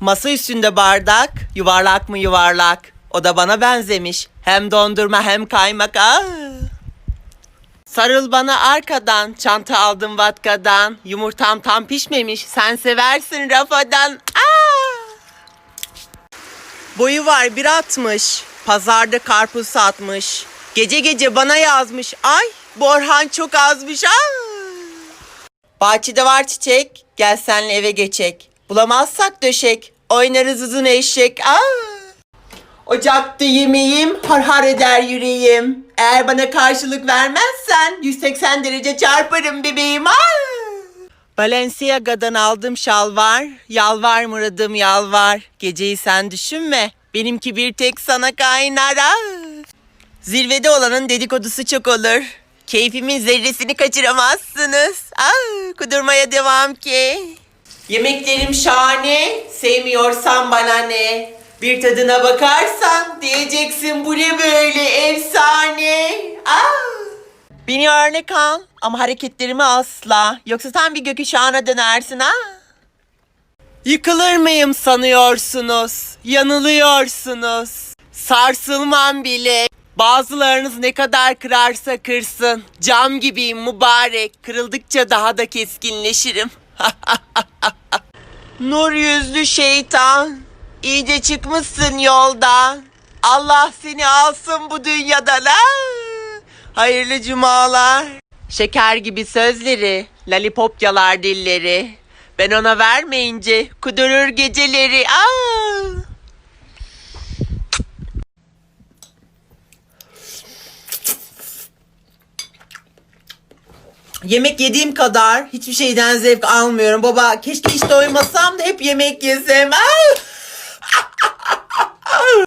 Masa üstünde bardak, yuvarlak mı yuvarlak. O da bana benzemiş. Hem dondurma hem kaymak. Aa! Sarıl bana arkadan, çanta aldım vatkadan. Yumurtam tam pişmemiş, sen seversin rafadan. Aa! Boyu var bir atmış. Pazarda karpuz satmış. Gece gece bana yazmış. Ay Borhan çok azmış. Aa! Bahçede var çiçek. Gel senle eve geçek. Bulamazsak döşek. Oynarız uzun eşek. Aa! Ocakta yemeğim har har eder yüreğim. Eğer bana karşılık vermezsen 180 derece çarparım bebeğim. Aa! Balenciaga'dan aldım şalvar. Yalvar muradım yalvar. Geceyi sen düşünme. Benimki bir tek sana kaynar. Aa! Zirvede olanın dedikodusu çok olur. Keyfimin zerresini kaçıramazsınız. Aa, kudurmaya devam ki. Yemeklerim şahane. Sevmiyorsan bana ne? Bir tadına bakarsan diyeceksin bu ne böyle efsane. Aa. Beni örnek al ama hareketlerimi asla. Yoksa sen bir gökkuşağına dönersin ha. Yıkılır mıyım sanıyorsunuz? Yanılıyorsunuz. Sarsılmam bile. Bazılarınız ne kadar kırarsa kırsın. Cam gibiyim mübarek. Kırıldıkça daha da keskinleşirim. Nur yüzlü şeytan. İyice çıkmışsın yoldan. Allah seni alsın bu dünyadan. ha. Hayırlı cumalar. Şeker gibi sözleri, lollipop yalar dilleri. Ben ona vermeyince kudurur geceleri. Aa! Yemek yediğim kadar hiçbir şeyden zevk almıyorum. Baba keşke hiç doymasam da hep yemek yesem. Aa!